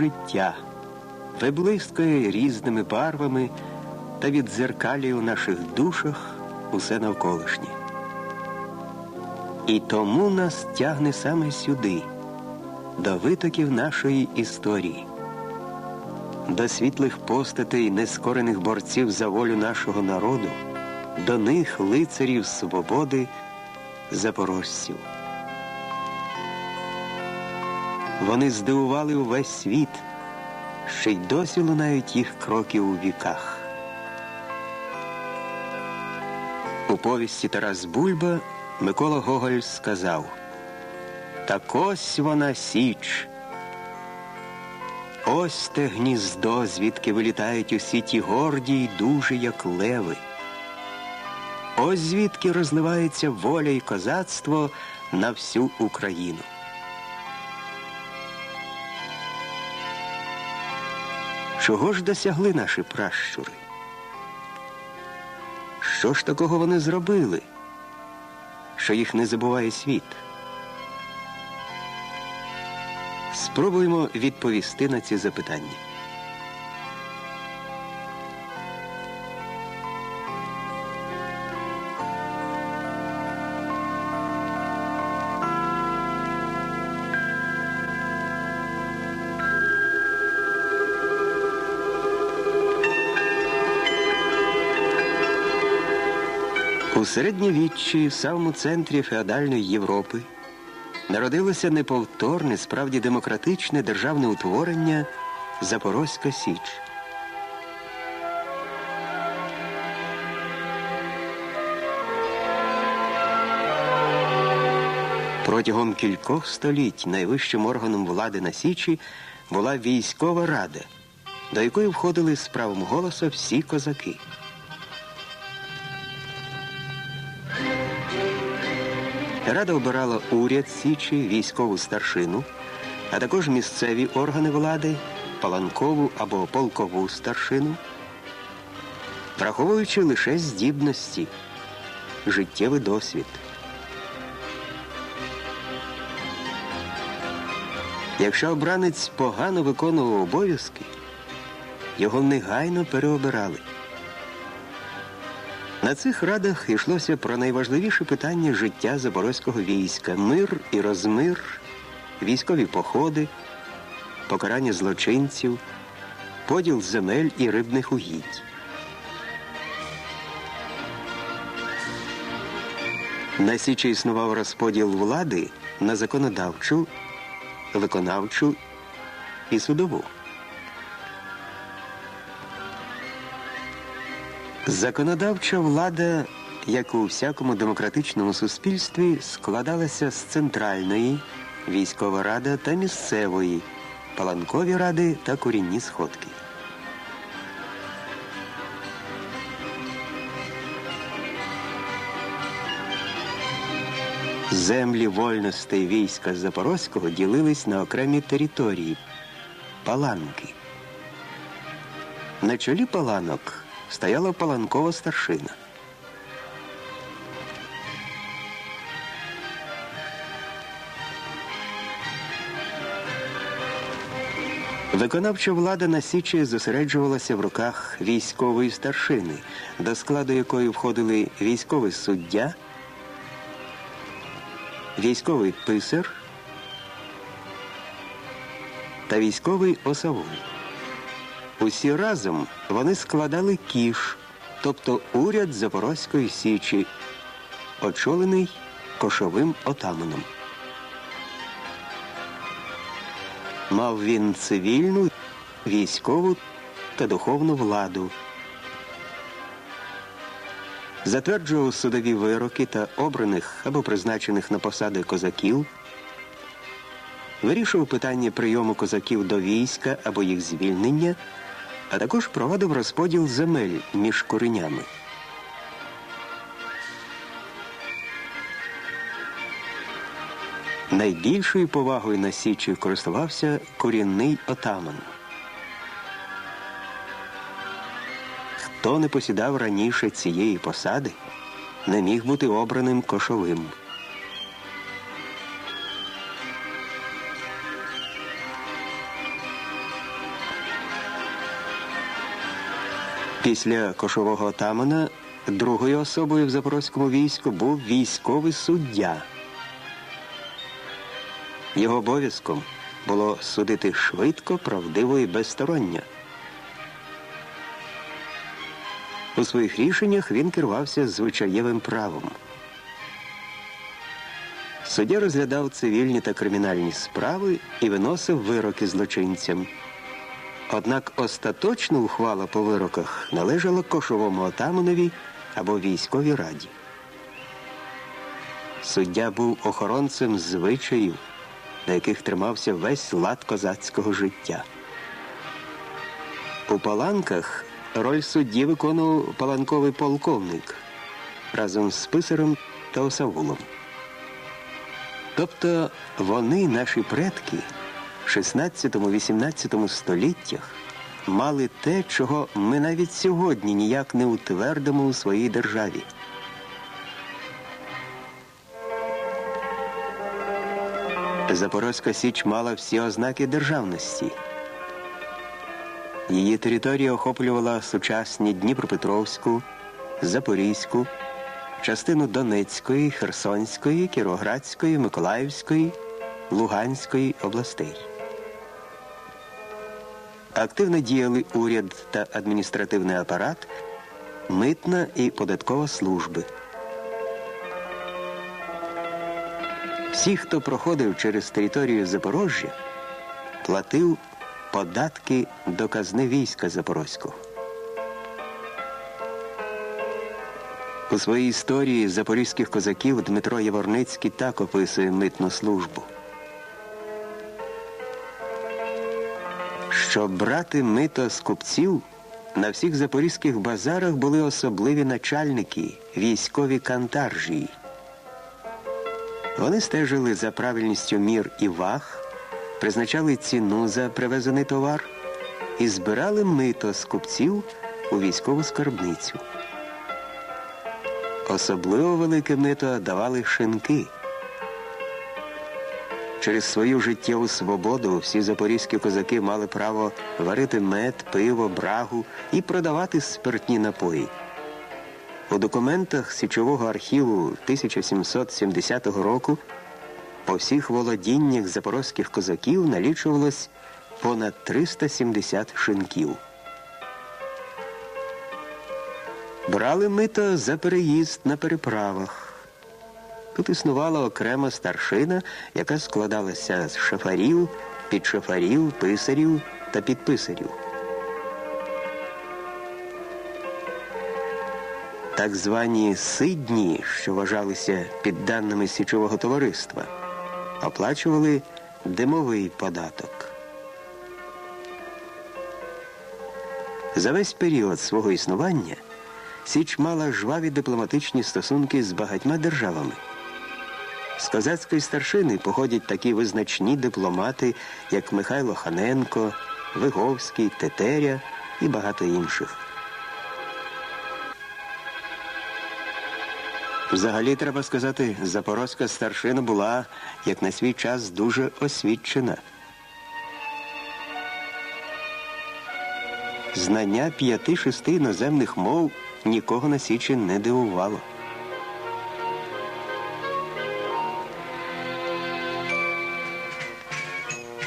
життя виблискує різними барвами та віддзеркалює у наших душах усе навколишнє. І тому нас тягне саме сюди, до витоків нашої історії, до світлих постатей нескорених борців за волю нашого народу, до них лицарів свободи, запорожців. Вони здивували увесь світ, ще й досі лунають їх кроки у віках. У повісті Тарас Бульба Микола Гоголь сказав Так ось вона січ. Ось те гніздо, звідки вилітають усі ті горді й дужі, як леви. Ось звідки розливається воля і козацтво на всю Україну. Чого ж досягли наші пращури? Що ж такого вони зробили, що їх не забуває світ? Спробуємо відповісти на ці запитання. У середньовіччі, в самому центрі феодальної Європи, народилося неповторне, справді демократичне державне утворення Запорозька Січ. Протягом кількох століть найвищим органом влади на Січі була військова рада, до якої входили з правом голосу всі козаки. Рада обирала уряд Січі, військову старшину, а також місцеві органи влади, паланкову або полкову старшину, враховуючи лише здібності, життєвий досвід. Якщо обранець погано виконував обов'язки, його негайно переобирали. На цих радах йшлося про найважливіші питання життя запорозького війська мир і розмир, військові походи, покарання злочинців, поділ земель і рибних угідь. На Січі існував розподіл влади на законодавчу, виконавчу і судову. Законодавча влада, як у всякому демократичному суспільстві, складалася з центральної, військова рада та місцевої, паланкові ради та корінні сходки. Землі вольностей війська Запорозького ділились на окремі території паланки. На чолі паланок стояла паланкова старшина. Виконавча влада на Січі зосереджувалася в руках військової старшини, до складу якої входили військовий суддя, військовий писар та військовий осавул. Усі разом вони складали кіш, тобто уряд Запорозької Січі, очолений кошовим отаманом. Мав він цивільну, військову та духовну владу. Затверджував судові вироки та обраних або призначених на посади козаків, вирішував питання прийому козаків до війська або їх звільнення а також проводив розподіл земель між коренями. Найбільшою повагою на Січі користувався корінний отаман. Хто не посідав раніше цієї посади, не міг бути обраним кошовим. Після кошового отамана другою особою в запорозькому війську був військовий суддя. Його обов'язком було судити швидко, правдиво і безсторонньо. У своїх рішеннях він керувався звичаєвим правом. Суддя розглядав цивільні та кримінальні справи і виносив вироки злочинцям. Однак остаточна ухвала по вироках належала кошовому отаманові або військовій раді. Суддя був охоронцем звичаїв, на яких тримався весь лад козацького життя. У паланках роль судді виконував паланковий полковник разом з писарем та осавулом. Тобто вони, наші предки, в 16-18 століттях мали те, чого ми навіть сьогодні ніяк не утвердимо у своїй державі. Запорозька Січ мала всі ознаки державності. Її територія охоплювала сучасні Дніпропетровську, Запорізьку, частину Донецької, Херсонської, Кіровоградської, Миколаївської, Луганської областей. Активно діяли уряд та адміністративний апарат, митна і податкова служби. Всі, хто проходив через територію Запорожжя, платив податки до казни війська Запорозького. У своїй історії запорізьких козаків Дмитро Яворницький так описує митну службу. Щоб брати мито з купців, на всіх запорізьких базарах були особливі начальники, військові кантаржії. Вони стежили за правильністю мір і ваг, призначали ціну за привезений товар і збирали мито з купців у військову скарбницю. Особливо велике мито давали шинки. Через свою життєву свободу всі запорізькі козаки мали право варити мед, пиво, брагу і продавати спиртні напої. У документах Січового архіву 1770 року по всіх володіннях запорозьких козаків налічувалось понад 370 шинків. Брали мито за переїзд на переправах. Тут існувала окрема старшина, яка складалася з шафарів, підшафарів, писарів та підписарів. Так звані сидні, що вважалися підданими січового товариства, оплачували димовий податок. За весь період свого існування Січ мала жваві дипломатичні стосунки з багатьма державами. З козацької старшини походять такі визначні дипломати, як Михайло Ханенко, Виговський, Тетеря і багато інших. Взагалі, треба сказати, запорозька старшина була, як на свій час, дуже освічена. Знання п'яти-шести іноземних мов нікого на Січі не дивувало.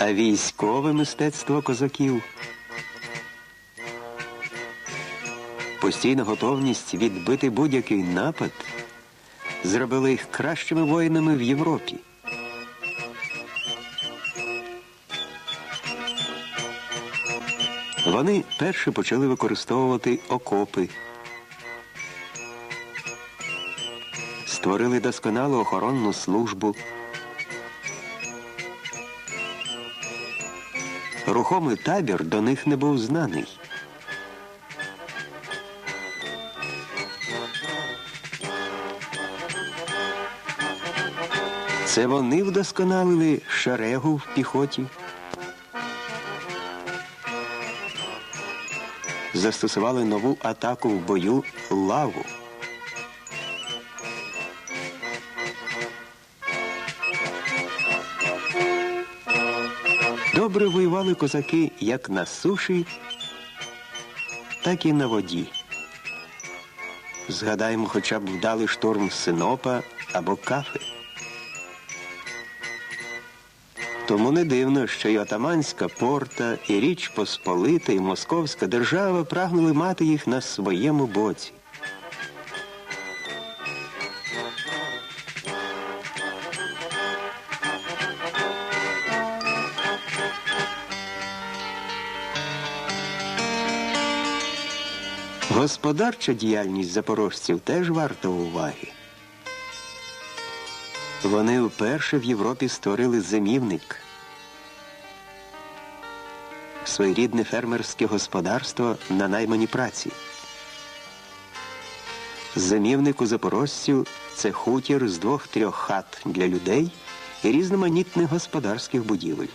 А військове мистецтво козаків. Постійна готовність відбити будь-який напад зробили їх кращими воїнами в Європі. Вони перші почали використовувати окопи, створили досконалу охоронну службу. Рухомий табір до них не був знаний. Це вони вдосконалили шерегу в піхоті. Застосували нову атаку в бою лаву. Добре воювали козаки як на суші, так і на воді. Згадаємо хоча б вдалий штурм Синопа або Кафи. Тому не дивно, що й Отаманська порта, і Річ Посполита, і Московська держава прагнули мати їх на своєму боці. Господарча діяльність запорожців теж варта уваги. Вони вперше в Європі створили зимівник. Своєрідне фермерське господарство на наймані праці. Зимівник у запорожців це хутір з двох-трьох хат для людей і різноманітних господарських будівель.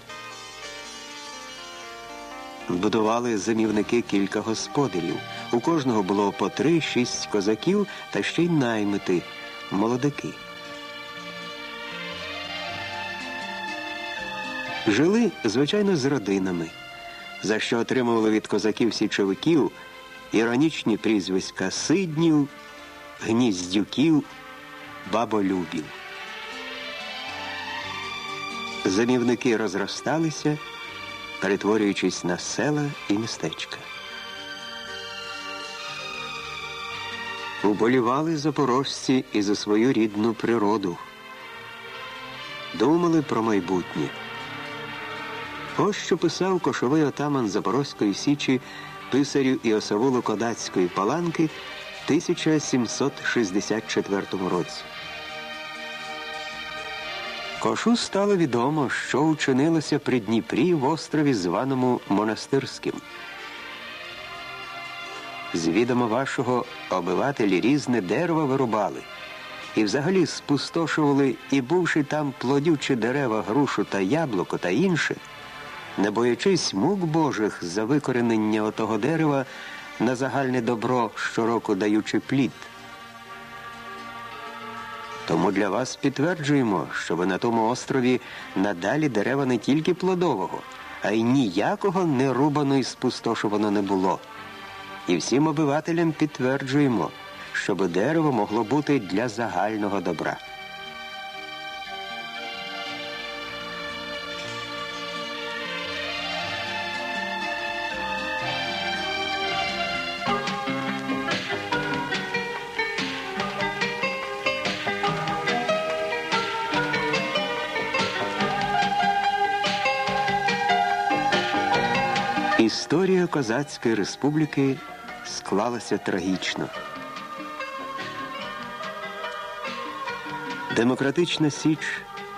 Будували замівники кілька господарів. У кожного було по три-шість козаків та ще й наймити молодики. Жили, звичайно, з родинами, за що отримували від козаків січовиків іронічні прізвиська Сиднів, Гніздюків, Баболюбів. Замівники розросталися перетворюючись на села і містечка. Уболівали запорожці і за свою рідну природу. Думали про майбутнє. Ось що писав кошовий отаман Запорозької Січі писарю Іосавулу Кодацької паланки в 1764 році. Кошу стало відомо, що учинилося при Дніпрі в острові, званому Монастирським. З відома вашого обивателі різне дерево вирубали і взагалі спустошували і, бувши там плодючі дерева, грушу та яблуко та інше, не боячись мук Божих за викоренення отого дерева на загальне добро щороку даючи плід. Тому для вас підтверджуємо, що ви на тому острові надалі дерева не тільки плодового, а й ніякого не рубано і спустошувано не було. І всім обивателям підтверджуємо, щоб дерево могло бути для загального добра. Історія Козацької республіки склалася трагічно. Демократична Січ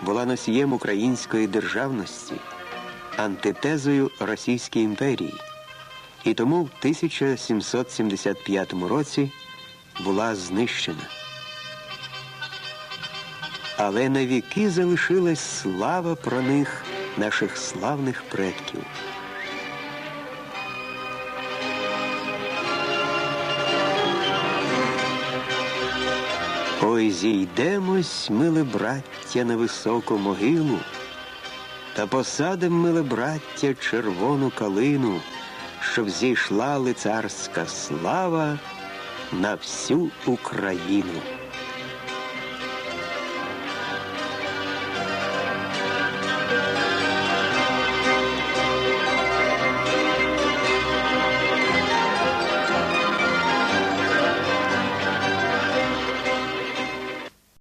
була носієм української державності, антитезою Російської імперії, і тому в 1775 році була знищена. Але на віки залишилась слава про них наших славних предків. Ой, зійдемось, миле браття, на високу могилу, та посадим, миле браття, червону калину, щоб зійшла лицарська слава на всю Україну.